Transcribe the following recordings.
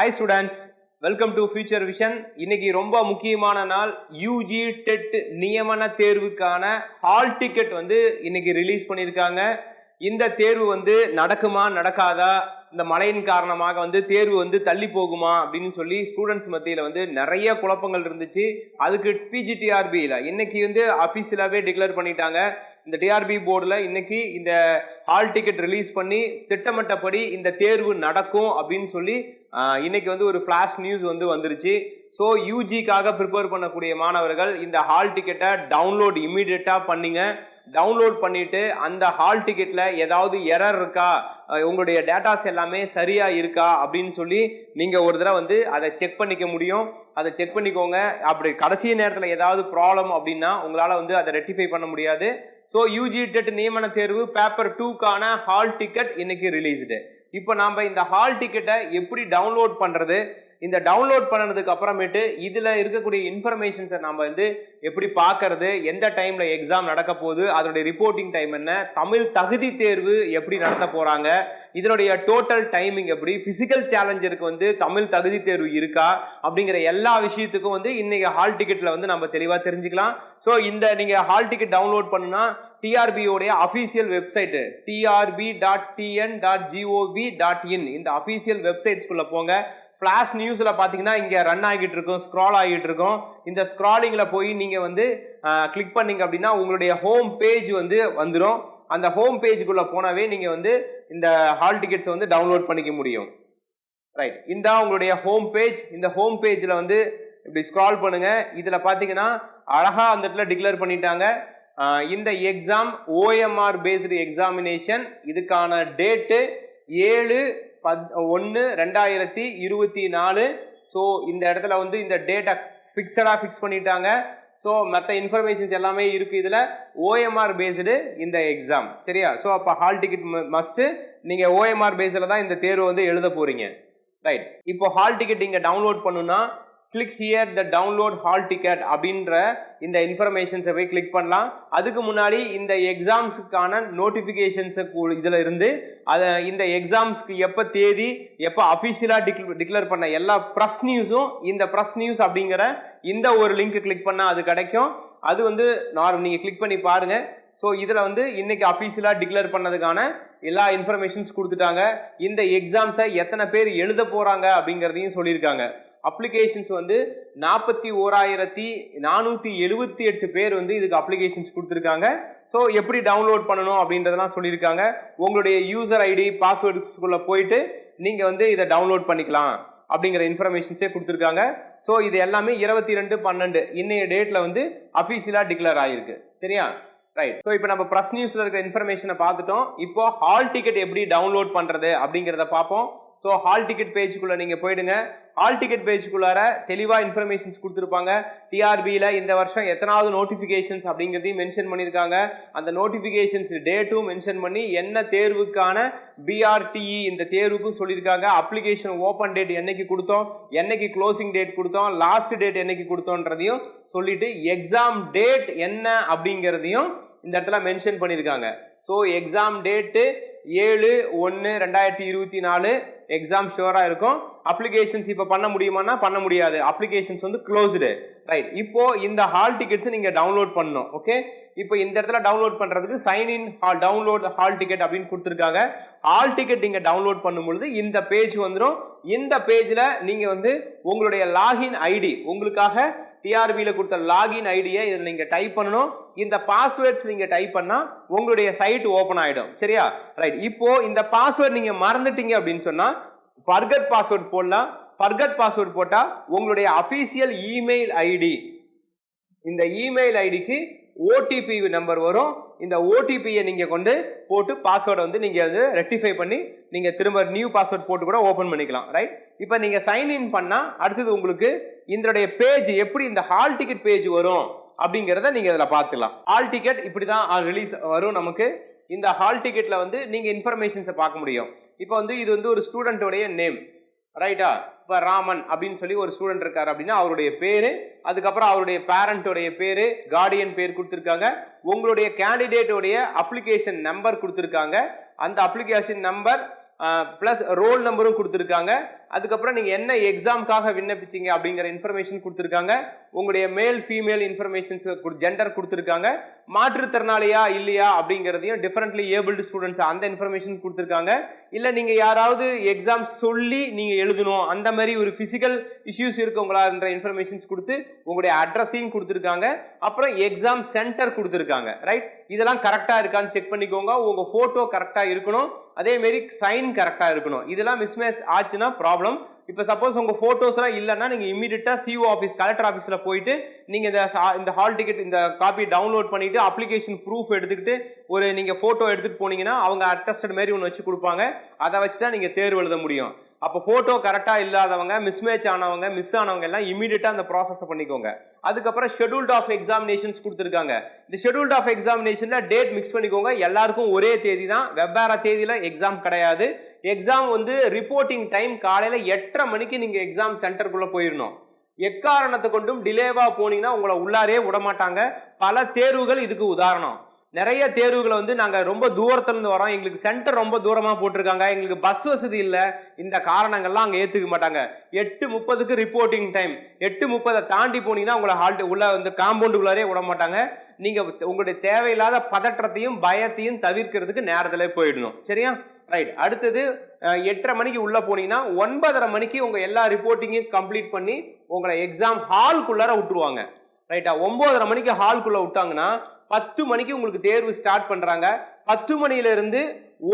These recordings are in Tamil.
Hi students welcome to future vision இன்னைக்கு ரொம்ப முக்கியமான நாள். யூஜி டெட் நியமன தேர்வுக்கான ஹால் டிக்கெட் வந்து இன்னைக்கு ரிலீஸ் பண்ணியிருக்காங்க. இந்த தேர்வு வந்து நடக்குமா நடக்காதா? இந்த மழையின் காரணமாக வந்து தேர்வு வந்து தள்ளி போகுமா அப்படின்னு சொல்லி ஸ்டூடெண்ட்ஸ் மத்தியில் வந்து நிறைய குழப்பங்கள் இருந்துச்சு. அதுக்கு பிஜிடிஆர்பியில் இன்னைக்கு வந்து அஃபீஷியலாகவே டிக்ளேர் பண்ணிட்டாங்க. இந்த டிஆர்பி போர்டில் இன்னைக்கு இந்த ஹால் டிக்கெட் ரிலீஸ் பண்ணி திட்டமிட்டபடி இந்த தேர்வு நடக்கும் அப்படின்னு சொல்லி இன்னைக்கு வந்து ஒரு ஃப்ளாஷ் நியூஸ் வந்து வந்துருச்சு. ஸோ யூஜிக்காக ப்ரிப்பேர் பண்ணக்கூடிய மாணவர்கள் இந்த ஹால் டிக்கெட்டை டவுன்லோட் இம்மிடியட்டாக பண்ணிங்க. டவுன்லோட் பண்ணிட்டு அந்த ஹால் டிக்கெட்டில் ஏதாவது எரர் இருக்கா? உங்களுடைய டேட்டாஸ் எல்லாமே சரியாக இருக்கா? அப்படின்னு சொல்லி நீங்கள் ஒரு தடவை வந்து அதை செக் பண்ணிக்க முடியும். அதை செக் பண்ணிக்கோங்க. அப்படி கடைசி நேரத்தில் ஏதாவது ப்ராப்ளம் அப்படின்னா உங்களால் வந்து அதை ரெக்டிஃபை பண்ண முடியாது. ஸோ யூஜி டெட் நியமன தேர்வு பேப்பர் டூக்கான ஹால் டிக்கெட் இன்னைக்கு ரிலீஸ்டு இப்போ நாம் இந்த ஹால் டிக்கெட்டை எப்படி டவுன்லோட் பண்ணுறது இந்த டவுன்லோட் பண்ணதுக்கு அப்புறமேட்டு இதில் இருக்கக்கூடிய இன்ஃபர்மேஷன்ஸை நம்ம வந்து எப்படி பார்க்கறது எந்த டைமில் எக்ஸாம் நடக்க போகுது அதனுடைய ரிப்போர்ட்டிங் டைம் என்ன தமிழ் தகுதி தேர்வு எப்படி நடத்த போகிறாங்க இதனுடைய டோட்டல் டைமிங் எப்படி ஃபிசிக்கல் சேலஞ்சருக்கு வந்து தமிழ் தகுதி தேர்வு இருக்கா அப்படிங்கிற எல்லா விஷயத்துக்கும் வந்து இன்றைக்கி ஹால் டிக்கெட்டில் வந்து நம்ம தெளிவாக தெரிஞ்சுக்கலாம். ஸோ இந்த நீங்கள் ஹால் டிக்கெட் டவுன்லோட் பண்ணுனா டிஆர்பியோடைய official website TRB dot TN dot GOV dot in இந்த அஃபீஷியல் வெப்சைட்ஸ்குள்ளே போங்க. ஃப்ளாஷ் நியூஸில் பார்த்தீங்கன்னா இங்கே ரன் ஆகிட்டு இருக்கும் ஸ்க்ரால் ஆகிட்டு இருக்கும் இந்த ஸ்க்ராலிங்கில் போய் நீங்கள் வந்து கிளிக் பண்ணீங்க அப்படின்னா உங்களுடைய ஹோம் பேஜ் வந்து வந்துடும் அந்த ஹோம் பேஜுக்குள்ளே போனாவே நீங்கள் வந்து இந்த ஹால் டிக்கெட்ஸை வந்து டவுன்லோட் பண்ணிக்க முடியும். ரைட் இந்த உங்களுடைய ஹோம் பேஜ் இந்த ஹோம் பேஜில் வந்து இப்படி ஸ்க்ரால் பண்ணுங்கள் இதில் பார்த்தீங்கன்னா அழகாக அந்த இடத்துல டிக்ளேர் பண்ணிட்டாங்க. இந்த எக்ஸாம் ஓஎம்ஆர் பேஸ்டு எக்ஸாமினேஷன் இதுக்கான டேட்டு ஏழு பத் ஒன்று ரெண்டாயிரத்தி இருபத்தி நாலு. ஸோ இந்த இடத்துல வந்து இந்த டேட்டை ஃபிக்ஸடாக ஃபிக்ஸ் பண்ணிட்டாங்க. ஸோ மற்ற இன்ஃபர்மேஷன்ஸ் எல்லாமே இருக்குது இதில். ஓஎம்ஆர் பேஸ்டு இந்த எக்ஸாம் சரியா? ஸோ அப்போ ஹால் டிக்கெட் மஸ்ட்டு நீங்கள் ஓஎம்ஆர் பேஸில் தான் இந்த தேர்வு வந்து எழுத போகிறீங்க ரைட் இப்போ ஹால் டிக்கெட் இங்கே டவுன்லோட் பண்ணுன்னா click here the download hall ticket அப்படின்ற இந்த இன்ஃபர்மேஷன்ஸை போய் கிளிக் பண்ணலாம். அதுக்கு முன்னாடி இந்த எக்ஸாம்ஸுக்கான நோட்டிஃபிகேஷன்ஸை இதில் இருந்து அதை இந்த எக்ஸாம்ஸ்க்கு எப்போ தேதி எப்போ அஃபிஷியலாக டிக் டிக்ளேர் பண்ண எல்லா ப்ரெஸ் நியூஸும் இந்த ப்ரெஸ் நியூஸ் அப்படிங்கிற இந்த ஒரு லிங்க் கிளிக் பண்ணால் அது கிடைக்கும். அது வந்து நார்மல் நீங்கள் கிளிக் பண்ணி பாருங்கள் ஸோ இதில் வந்து இன்னைக்கு அஃபீஷியலாக டிக்ளேர் பண்ணதுக்கான எல்லா இன்ஃபர்மேஷன்ஸ் கொடுத்துட்டாங்க. இந்த எக்ஸாம்ஸை எத்தனை பேர் எழுத போகிறாங்க அப்படிங்கிறதையும் சொல்லியிருக்காங்க. அப்ளிகேஷன்ஸ் வந்து நாற்பத்தி ஓராயிரத்தி நானூற்றி எழுபத்தி எட்டு பேர் வந்து இதுக்கு அப்ளிகேஷன்ஸ் கொடுத்துருக்காங்க. ஸோ எப்படி டவுன்லோட் பண்ணணும் அப்படின்றதெல்லாம் சொல்லியிருக்காங்க. உங்களுடைய யூசர் ஐடி பாஸ்வேர்டுக்குள்ளே போயிட்டு நீங்கள் வந்து இதை டவுன்லோட் பண்ணிக்கலாம் அப்படிங்கிற இன்ஃபர்மேஷன்ஸே கொடுத்துருக்காங்க. ஸோ இது எல்லாமே இருபத்தி ரெண்டு பன்னெண்டு. இன்னைய டேட்டில் வந்து அஃபீஷியலாக டிக்ளேர் ஆகிருக்கு சரியா? ரைட் ஸோ இப்போ நம்ம ப்ரெஸ் நியூஸில் இருக்கிற இன்ஃபர்மேஷனை பார்த்துட்டோம். இப்போ ஹால் டிக்கெட் எப்படி டவுன்லோட் பண்ணுறது அப்படிங்கிறத பார்ப்போம். ஸோ ஹால் டிக்கெட் பேஜுக்குள்ளே நீங்கள் போயிடுங்க. ஹால் டிக்கெட் பேஜுக்குள்ளார தெளிவாக இன்ஃபர்மேஷன்ஸ் கொடுத்துருப்பாங்க. டிஆர்பியில் இந்த வருஷம் எத்தனாவது நோட்டிஃபிகேஷன்ஸ் அப்படிங்கிறதையும் மென்ஷன் பண்ணியிருக்காங்க. அந்த நோட்டிஃபிகேஷன்ஸ் டேட்டும் மென்ஷன் பண்ணி என்ன தேர்வுக்கான பிஆர்டிஇ இந்த தேர்வுக்கும் சொல்லியிருக்காங்க. அப்ளிகேஷன் ஓப்பன் டேட் என்னைக்கு கொடுத்தோம்? என்னைக்கு க்ளோசிங் டேட் கொடுத்தோம்? லாஸ்ட் டேட் என்னைக்கு கொடுத்தோன்றதையும் சொல்லிட்டு எக்ஸாம் டேட் என்ன அப்படிங்கிறதையும் இந்த இடத்துல மென்ஷன் பண்ணியிருக்காங்க. ஸோ எக்ஸாம் டேட்டு ஏழு ஒன்று ரெண்டாயிரத்தி இருபத்தி நாலு எக்ஸாம் ஷுவராக இருக்கும். அப்ளிகேஷன்ஸ் இப்போ பண்ண முடியுமானா பண்ண முடியாது. அப்ளிகேஷன்ஸ் வந்து க்ளோஸ்டு ரைட் இப்போ இந்த ஹால் டிக்கெட்ஸ் நீங்கள் டவுன்லோட் பண்ணணும். ஓகே இப்போ இந்த இடத்துல டவுன்லோட் பண்ணுறதுக்கு sign in hall download hall ticket அப்படின்னு கொடுத்துருக்காங்க. ஹால் டிக்கெட் நீங்கள் டவுன்லோட் பண்ணும்பொழுது இந்த பேஜ் வந்துடும் இந்த பேஜில் நீங்கள் வந்து உங்களுடைய லாகின் ஐடி உங்களுக்காக டிஆர்பியில் கொடுத்த லாகின் ஐடியை இதில் நீங்கள் டைப் பண்ணணும். இந்த பாஸ்வேர்ட்ஸ் நீங்கள் டைப் பண்ணால் உங்களுடைய சைட் ஓப்பன் ஆகிடும் சரியா? ரைட் இப்போது இந்த பாஸ்வேர்ட் நீங்கள் மறந்துட்டீங்க அப்படின்னு சொன்னால் ஃபர்கட் பாஸ்வேர்ட் போடலாம். ஃபர்கட் பாஸ்வேர்ட் போட்டால் உங்களுடைய அஃபீஷியல் இமெயில் ஐடி இந்த இமெயில் ஐடிக்கு ஓடிபி நம்பர் வரும். இந்த ஓடிபியை நீங்கள் கொண்டு போட்டு பாஸ்வேர்டை வந்து நீங்கள் வந்து ரெக்டிஃபை பண்ணி நீங்கள் திரும்ப நியூ பாஸ்வேர்ட் போட்டு கூட ஓப்பன் பண்ணிக்கலாம் ரைட் இப்போ நீங்கள் சைன் இன் பண்ணால் அடுத்தது உங்களுக்கு இதனுடைய பேஜ் எப்படி இந்த ஹால் டிக்கெட் பேஜ் வரும் அப்படிங்கிறத நீங்கள் இதில் பார்த்துக்கலாம். ஹால் டிக்கெட் இப்படி தான் ரிலீஸ் வரும் நமக்கு. இந்த ஹால் டிக்கெட்டில் வந்து நீங்கள் இன்ஃபர்மேஷன்ஸை பார்க்க முடியும். இப்போ வந்து இது வந்து ஒரு ஸ்டூடெண்ட்டோடைய நேம் ரைட்டா இப்போ ராமன் அப்படின்னு சொல்லி ஒரு ஸ்டூடெண்ட் இருக்கார் அப்படின்னா அவருடைய பேர் அதுக்கப்புறம் அவருடைய பேரண்ட்டோடைய பேர் கார்டியன் பேர் கொடுத்துருக்காங்க. உங்களுடைய கேண்டிடேட்டோடைய அப்ளிகேஷன் நம்பர் கொடுத்துருக்காங்க. அந்த அப்ளிகேஷன் நம்பர் ப்ளஸ் ரோல் நம்பரும் கொடுத்துருக்காங்க. அதுக்கப்புறம் நீங்கள் என்ன எக்ஸாம்க்காக விண்ணப்பிச்சீங்க அப்படிங்கிற இன்ஃபர்மேஷன் கொடுத்துருக்காங்க. உங்களுடைய மேல் ஃபீமேல் இன்ஃபர்மேஷன்ஸ் ஜெண்டர் கொடுத்துருக்காங்க. மாற்றுத்திறனாளியா இல்லையா அப்படிங்கிறதையும் டிஃபரெண்ட்லி ஏபிள்டு ஸ்டூடெண்ட்ஸ் அந்த இன்ஃபர்மேஷன் கொடுத்துருக்காங்க. இல்லை நீங்கள் யாராவது எக்ஸாம் சொல்லி நீங்கள் எழுதணும் அந்த மாதிரி ஒரு ஃபிசிக்கல் இஷ்யூஸ் இருக்கவங்களான்ற இன்ஃபர்மேஷன்ஸ் கொடுத்து உங்களுடைய அட்ரஸையும் கொடுத்துருக்காங்க. அப்புறம் எக்ஸாம் சென்டர் கொடுத்துருக்காங்க ரைட் இதெல்லாம் கரெக்டாக இருக்கான்னு செக் பண்ணிக்கோங்க. உங்கள் ஃபோட்டோ கரெக்டாக இருக்கணும். அதேமாரி சைன் கரெக்டாக இருக்கணும். இதெல்லாம் மிஸ்மேஸ் ஆச்சுன்னா ப்ராப்ளம் இப்போ சப்போஸ் உங்கள் ஃபோட்டோஸ்லாம் இல்லைன்னா நீங்கள் இமீடியட்டாக சிஓ ஆஃபீஸ் கலெக்டர் ஆஃபீஸில் போயிட்டு நீங்கள் இந்த இந்த ஹால் டிக்கெட் இந்த காப்பி டவுன்லோட் பண்ணிவிட்டு அப்ளிகேஷன் ப்ரூஃப் எடுத்துக்கிட்டு ஒரு நீங்கள் ஃபோட்டோ எடுத்துகிட்டு போனீங்கன்னா அவங்க அட்டஸ்டட் மாரி ஒன்று வச்சு கொடுப்பாங்க. அதை வச்சு தான் நீங்கள் தேர்வு எழுத முடியும். அப்போ ஃபோட்டோ கரெக்டாக இல்லாதவங்க மிஸ்மேட்ச் ஆனவங்க மிஸ் ஆனவங்க எல்லாம் இமீடியட்டாக அந்த ப்ராசஸை பண்ணிக்கோங்க. அதுக்கப்புறம் ஷெடியூல்ட் ஆஃப் எக்ஸாமினேஷன்ஸ் கொடுத்துருக்காங்க. இந்த ஷெட்யூல்ட் ஆஃப் எக்ஸாமினேஷனில் டேட் மிக்ஸ் பண்ணிக்கோங்க. எல்லாருக்கும் ஒரே தேதி தான் வெவ்வேறு தேதியில் எக்ஸாம் கிடையாது. எக்ஸாம் வந்து ரிப்போர்ட்டிங் டைம் காலையில் எட்டரை மணிக்கு நீங்கள் எக்ஸாம் சென்டருக்குள்ளே போயிடணும் எக்காரணத்தை கொண்டும் டிலேவாக போனீங்கன்னா உங்களை உள்ளாரே விட மாட்டாங்க. பல தேர்வுகள் இதுக்கு உதாரணம். நிறைய தேர்வுகளை வந்து நாங்கள் ரொம்ப தூரத்துலேருந்து வரோம். எங்களுக்கு சென்டர் ரொம்ப தூரமாக போட்டிருக்காங்க. எங்களுக்கு பஸ் வசதி இல்லை. இந்த காரணங்கள்லாம் அங்கே ஏற்றுக்க மாட்டாங்க. எட்டு முப்பதுக்கு ரிப்போர்ட்டிங் டைம் எட்டு முப்பதை தாண்டி போனீங்கன்னா உங்களை ஹால்ட் உள்ள வந்து காம்பவுண்டுக்குள்ளாரே விட மாட்டாங்க. நீங்கள் உங்களுடைய தேவையில்லாத பதற்றத்தையும் பயத்தையும் தவிர்க்கிறதுக்கு நேரத்தில் போயிடணும். சரியா? ரைட் அடுத்தது எட்டரை மணிக்கு உள்ளே போனீங்கன்னா ஒன்பதரை மணிக்கு உங்கள் எல்லா ரிப்போர்ட்டிங்கையும் கம்ப்ளீட் பண்ணி உங்களை எக்ஸாம் ஹால்குள்ளார விட்டுருவாங்க. ரைட்டா ஒம்போதரை மணிக்கு ஹால்குள்ளே விட்டாங்கன்னா பத்து மணிக்கு உங்களுக்கு தேர்வு ஸ்டார்ட் பண்ணுறாங்க பத்து மணியிலிருந்து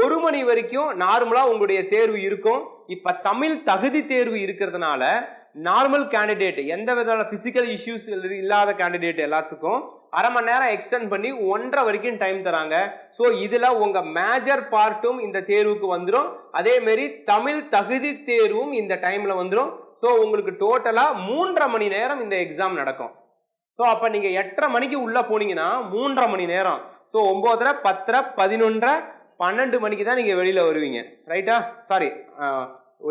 ஒரு மணி வரைக்கும் நார்மலாக உங்களுடைய தேர்வு இருக்கும். இப்போ தமிழ் தகுதி தேர்வு இருக்கிறதுனால நார்மல் கேண்டிடேட் எந்த விதமான ஃபிசிக்கல் இஷ்யூஸ் இல்லாத கேண்டிடேட் எல்லாத்துக்கும் அரை மணி நேரம் எக்ஸ்டெண்ட் பண்ணி ஒன்றரை வரைக்கும் டைம் தராங்க. ஸோ இதில் உங்கள் மேஜர் பார்ட்டும் இந்த தேர்வுக்கு வந்துடும் அதேமாரி தமிழ் தகுதி தேர்வும் இந்த டைமில் வந்துடும் ஸோ உங்களுக்கு டோட்டலாக மூன்றரை மணி நேரம் இந்த எக்ஸாம் நடக்கும். ஸோ அப்போ நீங்கள் எட்டரை மணிக்கு உள்ளே போனீங்கன்னா மூன்றரை மணி நேரம். ஸோ ஒம்போதரை பத்தரை பதினொன்றரை பன்னெண்டு மணிக்கு தான் நீங்கள் வெளியில் வருவீங்க. ரைட்டா சாரி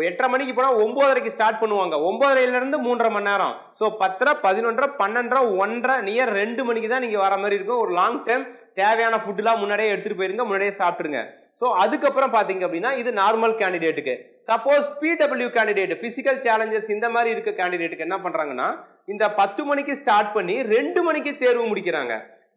எட்டரை மணிக்கு போனால் ஒம்போதரைக்கு ஸ்டார்ட் பண்ணுவாங்க. ஒம்போதரையிலேருந்து மூன்றரை மணி நேரம். ஸோ பத்தரை பதினொன்றரை பன்னெண்டரை ஒன்றரை நியர் ரெண்டு மணிக்கு தான் நீங்கள் வர மாதிரி இருக்கும். ஒரு லாங் டைம் தேவையான ஃபுட்டுலாம் முன்னாடியே எடுத்துகிட்டு போயிருங்க முன்னாடியே சாப்பிட்ருங்க ஸோ அதுக்கப்புறம் பார்த்தீங்க அப்படின்னா இது normal கேண்டிடேட்டுக்கு suppose PW candidate physical challengers இந்த மாதிரி இருக்க கேண்டிடேட்டுக்கு என்ன பண்ணுறாங்கன்னா இந்த பத்து மணிக்கு ஸ்டார்ட் பண்ணி ரெண்டு மணிக்கு தேர்வு முடிக்கிறாங்க.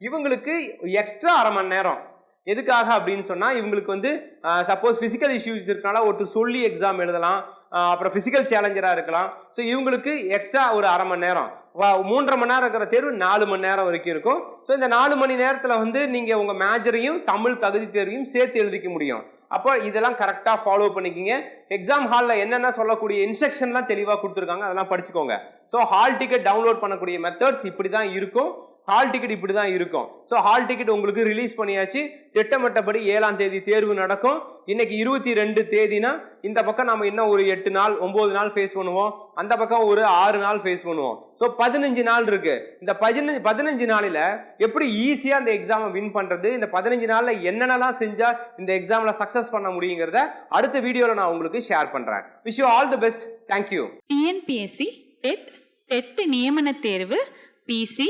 இவங்களுக்கு எக்ஸ்ட்ரா அரை மணி நேரம். எதுக்காக அப்படின்னு சொன்னால் இவங்களுக்கு வந்து சப்போஸ் ஃபிசிக்கல் இஷ்யூஸ் இருக்கனால ஒருத்தர் சொல்லி எக்ஸாம் எழுதலாம் அப்புறம் ஃபிசிக்கல் சேலஞ்சராக இருக்கலாம். ஸோ இவங்களுக்கு எக்ஸ்ட்ரா ஒரு அரை மணி நேரம். வா- மூன்றரை மணி நேரம் இருக்கிற தேர்வு நாலு மணி நேரம் வரைக்கும் இருக்கும். ஸோ இந்த நாலு மணி நேரத்தில் வந்து நீங்கள் உங்கள் மேஜரையும் தமிழ் தகுதி தேர்வையும் சேர்த்து எழுதிக்க முடியும். அப்போ இதெல்லாம் கரெக்டாக ஃபாலோ பண்ணிக்கிங்க. எக்ஸாம் ஹாலில் என்னென்ன சொல்லக்கூடிய இன்ஸ்ட்ரக்ஷன்லாம் தெளிவாக கொடுத்துருக்காங்க அதெல்லாம் படிச்சுக்கோங்க. ஸோ ஹால் டிக்கெட் டவுன்லோட் பண்ணக்கூடிய மெத்தட்ஸ் இப்படி தான் இருக்கும். ஹால் டிக்கெட் இப்படி தான் இருக்கும் ஸோ ஹால் டிக்கெட் உங்களுக்கு ரிலீஸ் பண்ணியாச்சு திட்டமிட்டபடி ஏழாம் தேதி தேர்வு நடக்கும் இன்னைக்கு இருபத்தி ரெண்டு தேதினா இந்த பக்கம் நம்ம இன்னும் ஒரு எட்டு நாள் ஒன்பது நாள் ஃபேஸ் பண்ணுவோம் அந்த பக்கம் ஒரு ஆறு நாள் ஃபேஸ் பண்ணுவோம் ஸோ பதினஞ்சு நாள் இருக்கு இந்த பதினஞ்சு பதினஞ்சு நாளில் எப்படி ஈஸியாக அந்த எக்ஸாமை வின் பண்ணுறது இந்த பதினஞ்சு நாளில் என்னென்னலாம் செஞ்சால் இந்த எக்ஸாமில் சக்ஸஸ் பண்ண முடியுங்கிறத அடுத்த வீடியோவில் நான் உங்களுக்கு ஷேர் பண்ணுறேன் wish you all the best thank you TNPSC TET TET நியமன தேர்வு PC